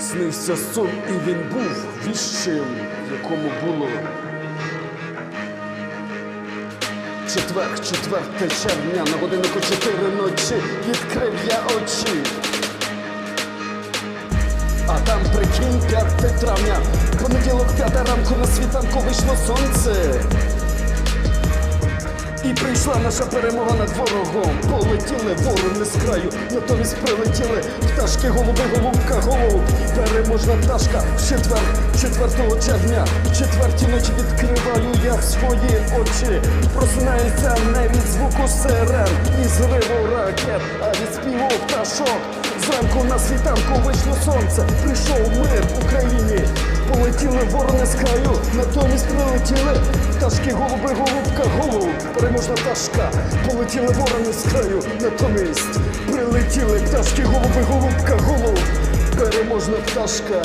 Снився сон, і він був віщим, якому було. Четвер, 4 червня, на годиннику 4 ночі відкрив я очі. А там прикинь 5 травня, понеділок, п'ята ранку на світанку вийшло сонце. Прийшла наша перемога над ворогом. Полетіли ворони з краю, натомість прилетіли пташки, голуби, голубка, голуб. Переможна пташка в четвер, 4 червня, в четвертій ночі відкриваю я свої очі. Просинається не від звуку сирен і зриву ракет, а від співу пташок. Зранку на світанку вийшло сонце, прийшов мир в Україні. Полетіли ворони з краю, натомість прилетіли пташки, голуби, голубка, голуб. Переможна пташка, полетіли ворони з краю, натомість прилетіли пташки, голуби, голубка, голуб. Переможна пташка.